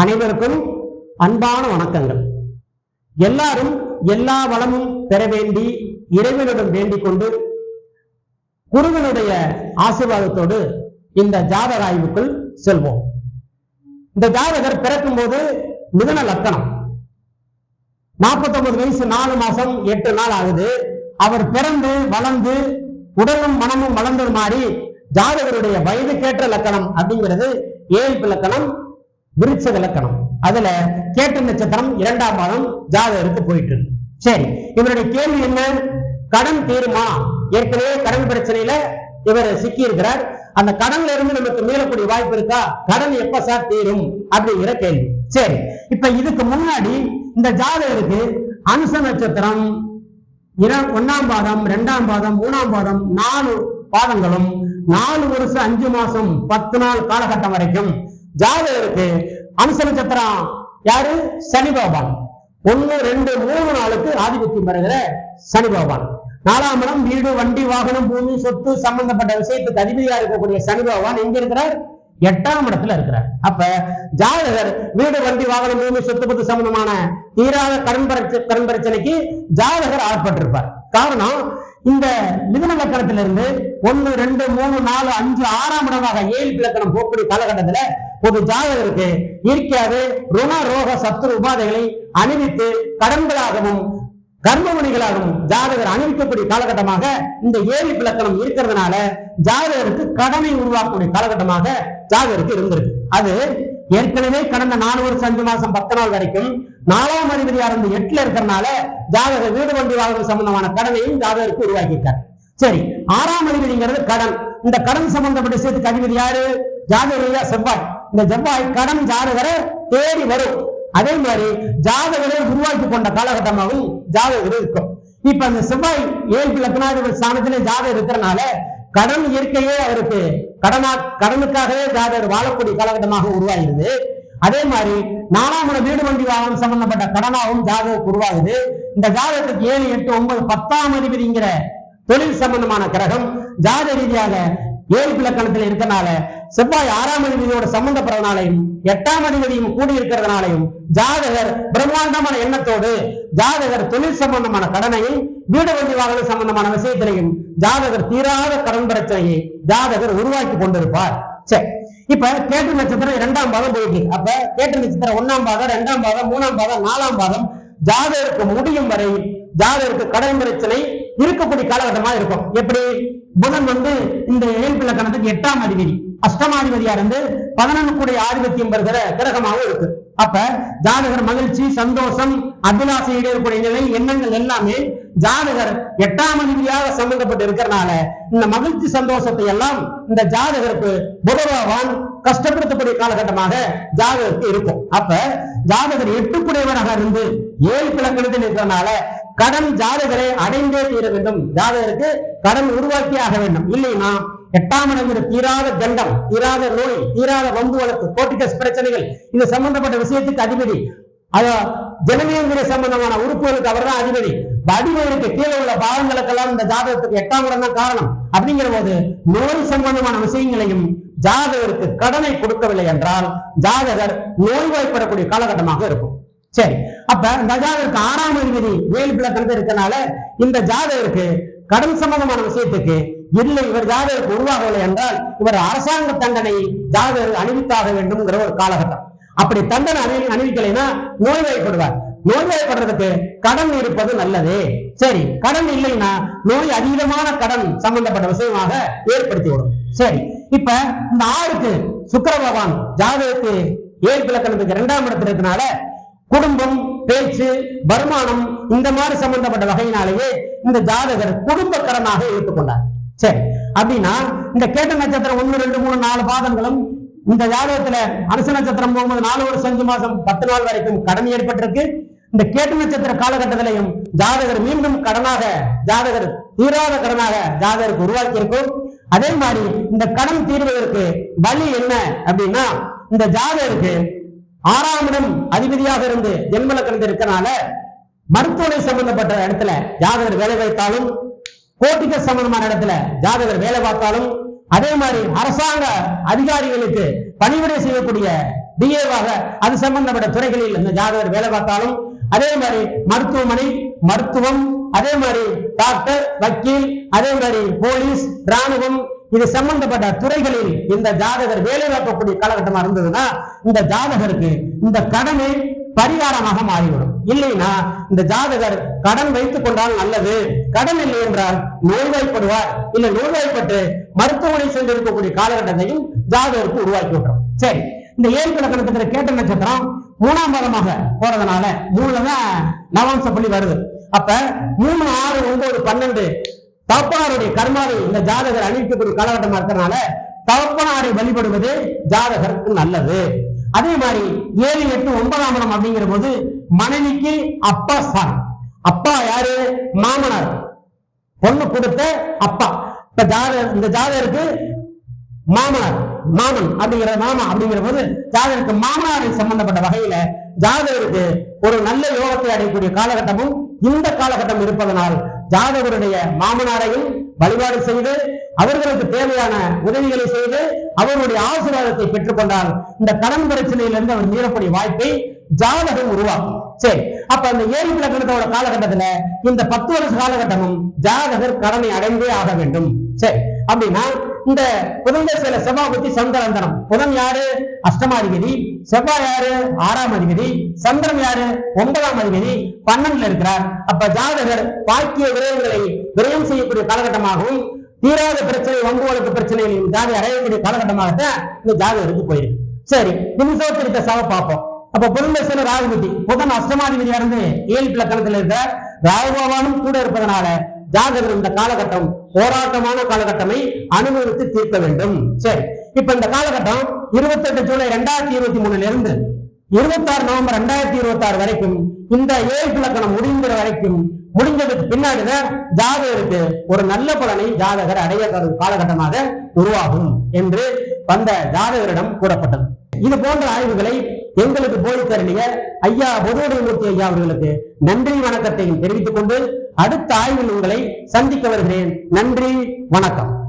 அனைவருக்கும் அன்பான வணக்கங்கள். எல்லாரும் எல்லா வளமும் பெற வேண்டி இறைவனிடம் வேண்டிக் கொண்டு குருவனுடைய ஆசீர்வாதத்தோடு இந்த ஜாதக ஆய்வுக்குள் செல்வோம். இந்த ஜாதகர் பிறக்கும் போது மிதன லக்கணம். 49 வயசு நாலு மாசம் எட்டு நாள் ஆகுது. அவர் பிறந்து வளர்ந்து உடலும் மனமும் வளர்ந்தது மாதிரி ஜாதகருடைய வயதுக்கேற்ற லக்கணம் அப்படிங்கிறது ஏழ்பு லக்கணம் விருட்சக லக்கணம் அதுல கேட்ட நட்சத்திரம் இரண்டாம் மாதம் ஜாதகருக்கு போயிட்டு இருக்கு. சரி இவருடைய கேள்வி என்ன? கடன் தீருமா? ஏற்கனவே கடன் பிரச்சனையில இவர் சிக்கி இருக்கிறார் அந்த கடன்ல இருந்து நமக்கு மீளக்கூடிய வாய்ப்பு இருக்கா? கடன் எப்ப சார் தீரும்? அப்படிங்கிற கேள்வி. சரி இப்ப இதுக்கு முன்னாடி இந்த ஜாதகருக்கு அனுச நட்சத்திரம் ஒன்னாம் பாதம் ரெண்டாம் பாதம் மூணாம் பாதம் நாலு பாதங்களும் நாலு வருஷம் அஞ்சு மாசம் பத்து நாள் காலகட்டம் வரைக்கும் ஜாதகருக்கு அனுச நட்சத்திரம் யாரு? சனி பகவான். ஒன்னு ரெண்டு மூணு நாளுக்கு ஆதிபத்தியம் பெறுகிற சனி பகவான். நாலாம் இடம் வீடு வண்டி வாகனம் பூமி சொத்து சம்பந்தப்பட்ட விஷயத்துக்கு அதிபதியா இருக்கக்கூடிய சனி பகவான் எங்க இருக்கிறார்? எட்டாம் இடத்துல இருக்கிறார். அப்ப ஜாதகர் வீடு வண்டி வாகனம் பூமி சொத்து பத்து சம்பந்தமான தீராத கடன் பிரச்ச கடன் பிரச்சனைக்கு ஜாதகர் ஆட்பட்டிருப்பார். காரணம் இந்த மிதன லக்கணத்திலிருந்து ஒன்னு ரெண்டு மூணு நாலு அஞ்சு ஆறாம் இடமாக ஏழு இலக்கணம் போகக்கூடிய காலகட்டத்துல ஒரு ஜாதகருக்கு இயற்கையாவே ருண ரோக சத்துரு உபாதைகளை அணிவித்து கடன்களாகவும் கர்மமுனிகளாகவும் ஜாதகர் அணிவிக்கக்கூடிய காலகட்டமாக இந்த ஏழு பிளக்கணம் இருக்கிறதுனால ஜாதகருக்கு கடனை உருவாக்கக்கூடிய காலகட்டமாக ஜாதகருக்கு இருந்திருக்கு. அது ஏற்கனவே கடந்த நாலு வருஷம் அஞ்சு மாசம் பத்து நாள் வரைக்கும் நாலாம் அதிபதியா இருந்து எட்டுல இருக்கிறனால ஜாதகர் வீடு வண்டி வாகனம் சம்பந்தமான கடனையும் ஜாதகருக்கு உருவாக்கியிருக்கார். சரி ஆறாம் அதிபதிங்கிறது கடன். இந்த கடன் சம்பந்தப்பட்ட விஷயத்துக்கு அதிபதி யாரு? ஜாதகர் செவ்வாய். இந்த செவ்வாய் கடன் ஜாதகரை தேடி வரும். அதே மாதிரி ஜாதகரை உருவாக்கி கொண்ட காலகட்டமாகவும் ஜாதகர் இருக்கும். இப்ப அந்த செவ்வாய் ஏழு லக்னாதிபதி ஸ்தானத்திலே ஜாதகம் இருக்கிறனால கடன் இயற்கையே அவருக்கு கடனா கடனுக்காகவே ஜாதகர் வாழக்கூடிய காலகட்டமாக உருவாகிறது. அதே மாதிரி நாலாம் வீடு வண்டி வாகனம் சம்பந்தப்பட்ட கடனாகவும் ஜாதகம் உருவாகுது. இந்த ஜாதகத்துக்கு ஏழு எட்டு ஒன்பது பத்தாம் அதிபதிங்கிற தொழில் சம்பந்தமான கிரகம் ஜாத ரீதியாக ஏழு இலக்கணத்தில் இருக்கனால செவ்வாய் ஆறாம் அதிபதியோட சம்பந்தப்படுறதுனாலையும் எட்டாம் அதிபதியும் கூடி இருக்கிறதுனாலையும் ஜாதகர் பிரம்மாண்டமான எண்ணத்தோடு ஜாதகர் தொழில் சம்பந்தமான கடனையும் வீடு வண்டி வாகனம் சம்பந்தமான விஷயத்திலையும் ஜாதகர் தீராத கடன் பிரச்சனையை ஜாதகர் உருவாக்கி கொண்டிருப்பார். சரி இப்ப கேட்டு நட்சத்திரம் இரண்டாம் பாதம் போயிட்டு அப்ப கேட்டு நட்சத்திரம் ஒன்னாம் பாதம் இரண்டாம் பாதம் மூணாம் பாதம் நாலாம் பாதம் ஜாதகருக்கு முடியும் வரை ஜாதகருக்கு கடன் பிரச்சனை இருக்கக்கூடிய காலகட்டமா இருக்கும். எப்படி? புதன் வந்து இந்த ஏழு கணத்துக்கு எட்டாம் அதிபதி. அஷ்டமாதிபதியா இருந்து பதினொன்று கூடிய ஆதிபத்தியம் பெறுகிற கிரகமாகவும் இருக்கு. அப்ப ஜாதகர் மகிழ்ச்சி சந்தோஷம் அபிலாசை ஈடேறக்கூடிய நிலை எண்ணங்கள் எல்லாமே ஜாதகர் எட்டாம் அதிபதியாக சம்பந்தப்பட்டு இருக்கிறனால இந்த மகிழ்ச்சி சந்தோஷத்தை எல்லாம் இந்த ஜாதகருக்கு புதவான் கஷ்டப்படுத்தக்கூடிய காலகட்டமாக ஜாதகருக்கு இருக்கும். அப்ப ஜாதகர் எட்டுக்குடையவராக இருந்து ஏழு இலக்கணத்தில் இருக்கிறனால கடன் ஜாதகரை அடைந்தே தீர வேண்டும். ஜாதகருக்கு கடன் உருவாக்கி ஆக வேண்டும். இல்லைன்னா எட்டாம் இடங்கிற தீராத தண்டம் தீராத நோய் தீராத வம்பு வழக்கு கோட்டிகஸ் பிரச்சனைகள். இது சம்பந்தப்பட்ட விஷயத்துக்கு அதிபதி. அத ஜனநேந்திர சம்பந்தமான உறுப்புகளுக்கு அவர் தான் அதிபதி. இந்த கீழே உள்ள பாவங்களுக்கெல்லாம் இந்த ஜாதகத்துக்கு எட்டாம் இடம் தான் காரணம். அப்படிங்கிற போது நோய் சம்பந்தமான விஷயங்களையும் ஜாதகருக்கு கடனை கொடுக்கவில்லை என்றால் ஜாதகர் நோய்வாய்ப்படக்கூடிய காலகட்டமாக இருக்கும். சரி அப்ப இந்த ஜாதகருக்கு ஆறாம் அதிபதி ஏழு பிளக்கணத்து இருக்கனால இந்த ஜாதகருக்கு கடன் சம்பந்தமான விஷயத்துக்கு இல்லை இவர் ஜாதகருக்கு உருவாகவில்லை என்றால் இவர் அரசாங்க தண்டனை ஜாதகர் அணிவித்தாக வேண்டும்ங்கிற ஒரு காலகட்டம். அப்படி தண்டனை அணி அணிவிக்கலைன்னா நோய்வாய்ப்படுவார் நோய்வாய்ப்படுறதுக்கு கடன் இருப்பது நல்லது. சரி கடன் இல்லைன்னா நோய் அதீதமான கடன் சம்பந்தப்பட்ட விஷயமாக ஏற்படுத்தி விடும். சரி இப்ப இந்த ஆறுக்கு சுக்கர பகவான் ஜாதகத்து ஏழு இலக்கணத்துக்கு இரண்டாம் இடத்துல இருக்கனால குடும்பம் பேச்சு வருமானம் இந்த மாதிரி சம்பந்தப்பட்ட வகையினாலேயே இந்த ஜாதகர் குடும்ப கடனாக எடுத்துக்கொண்டார் சரி அப்படின்னா இந்த கேட்ட நட்சத்திரம் ஒண்ணு ரெண்டு மூணு நாலு பாதங்களும் இந்த ஜாதகத்துல அரசு நட்சத்திரம் போகும்போது நாலு வருஷம் அஞ்சு மாசம் பத்து நாள் வரைக்கும் கடன் ஏற்பட்டிருக்கு. இந்த கேட்டு நட்சத்திர காலகட்டத்திலையும் ஜாதகர் மீண்டும் கடனாக ஜாதகர் தீராத கடனாக ஜாதகருக்கு உருவாக்கி இருக்கும் அதே மாதிரி இந்த கடன் தீர்வதற்கு வழி என்ன அப்படின்னா இந்த ஜாதகருக்கு ஆறாம் இடம் அதிபதியாக இருந்து ஜென்மலக்கணத்தில் இருக்கனால மருத்துவமனை சம்பந்தப்பட்ட இடத்துல ஜாதகர் வேலை வைத்தாலும் கோட்டிக்க சம்பந்தமான இடத்துல ஜாதகர் வேலை பார்த்தாலும் அதே மாதிரி அரசாங்க அதிகாரிகளுக்கு பணிவிடை செய்யக்கூடிய டிஏவாக அது சம்பந்தப்பட்ட துறைகளில் இந்த ஜாதகர் வேலை பார்த்தாலும் அதே மாதிரி மருத்துவமனை மருத்துவம் அதே மாதிரி டாக்டர் வக்கீல் அதே மாதிரி போலீஸ் ராணுவம் இது சம்பந்தப்பட்ட துறைகளில் இந்த ஜாதகர் வேலை பார்க்கக்கூடிய காலகட்டமா இருந்ததுன்னா இந்த ஜாதகருக்கு இந்த கடனை பரிகாரமாக மாறிவிடும். இல்லைன்னா இந்த ஜாதகர் கடன் வைத்துக் கொண்டால் நல்லது கடன் இல்லை என்றால் நோய்வாய்ப்படுவார். இல்ல நோய்வாய்ப்பட்டு மருத்துவமனை சென்றிருக்கக்கூடிய காலகட்டத்தையும் ஜாதகருக்கு உருவாக்கி விட்டுரும். சரி இந்த ஏழு கேட்ட நட்சத்திரம் மூணாம் பாதமாக போறதுனால மூணுல தான் நவம்ச புள்ளி வருது. அப்ப மூணு ஆறு ஒன்பது பன்னெண்டு தகப்பனாருடைய கர்மாவை இந்த ஜாதகர் அழிக்கக்கூடிய காலகட்டமா இருக்கிறதுனால தகப்பனாரை வழிபடுவது ஜாதகருக்கு நல்லது. அதே மாதிரி ஏழு எட்டு ஒன்பதாம் இடம் அப்படிங்கிற போது மனைவிக்கு அப்பா சார் அப்பா யாரு? மாமனார். பொண்ணு கொடுத்த அப்பா. இப்ப ஜாத இந்த ஜாதகருக்கு மாமனார் மாமன் அப்படிங்கிற மாமா அப்படிங்கிற போது ஜாதகருக்கு மாமனாரை சம்பந்தப்பட்ட வகையில ஜாதகருக்கு ஒரு நல்ல யோகத்தை அடையக்கூடிய காலகட்டமும் இந்த காலகட்டம் இருப்பதனால் ஜாதகருடைய மாமனாரையும் வழிபாடு செய்து அவர்களுக்கு தேவையான உதவிகளை செய்து அவருடைய ஆசீர்வாதத்தை பெற்றுக்கொண்டால் இந்த கடன் பிரச்சனையிலிருந்து அவர் மீறக்கூடிய வாய்ப்பை ஜாதகம் உருவாக்கும். சரி அப்ப அந்த ஏழு இலக்கணத்தோட காலகட்டத்துல இந்த பத்து வருஷ காலகட்டமும் ஜாதகர் கடனை அடைந்தே ஆக வேண்டும். சரி அப்படின்னா இந்த புதன் சில செவ்வாய் பத்தி சந்திரந்தனம் புதன் யாரு? அஷ்டமாதிபதி. செவ்வாய் யாரு? ஆறாம் அதிபதி சந்திரன் யாரு? ஒன்பதாம் அதிபதி பன்னெண்டுல இருக்கிறார். அப்ப ஜாதகர் பாக்கிய விரயங்களை விரயம் செய்யக்கூடிய காலகட்டமாகவும் தீராத பிரச்சனை வம்புவழக்கு பிரச்சனைகளையும் ஜாதி அடையக்கூடிய காலகட்டமாகத்தான் இந்த ஜாதகருக்கு போயிருக்கு. சரி நிமிஷத்திருத்த சவ பார்ப்போம். அப்ப புதன் ராகுபதி. புதன் அஷ்டமாதிபதியா இருந்து ஏழு இலக்கணத்தில் இருக்க ராகுபவானும் கூட இருப்பதனால ஜாதகர் இந்த காலகட்டம் போராட்டமான காலகட்டமை அனுபவித்து தீர்க்க வேண்டும். சரி இப்ப இந்த காலகட்டம் இருபத்தி எட்டு ஜூலை ரெண்டாயிரத்தி இருபத்தி மூணுல இருந்து இருபத்தி ஆறு நவம்பர் ரெண்டாயிரத்தி இருபத்தி ஆறு வரைக்கும் இந்த ஏழு இலக்கணம் முடிந்த வரைக்கும் முடிஞ்சதுக்கு பின்னாடிதான் ஜாதகருக்கு ஒரு நல்ல பலனை ஜாதகர் அடைய காலகட்டமாக உருவாகும் என்று வந்த ஜாதகரிடம் கூறப்பட்டது. இது போன்ற ஆய்வுகளை எங்களுக்கு போய் தருணிய ஐயா பொதுவுடைமூர்த்தி ஐயா அவர்களுக்கு நன்றி வணக்கத்தையும் தெரிவித்துக் கொண்டு அடுத்த ஆய்வில் உங்களை சந்திக்க வருகிறேன். நன்றி வணக்கம்.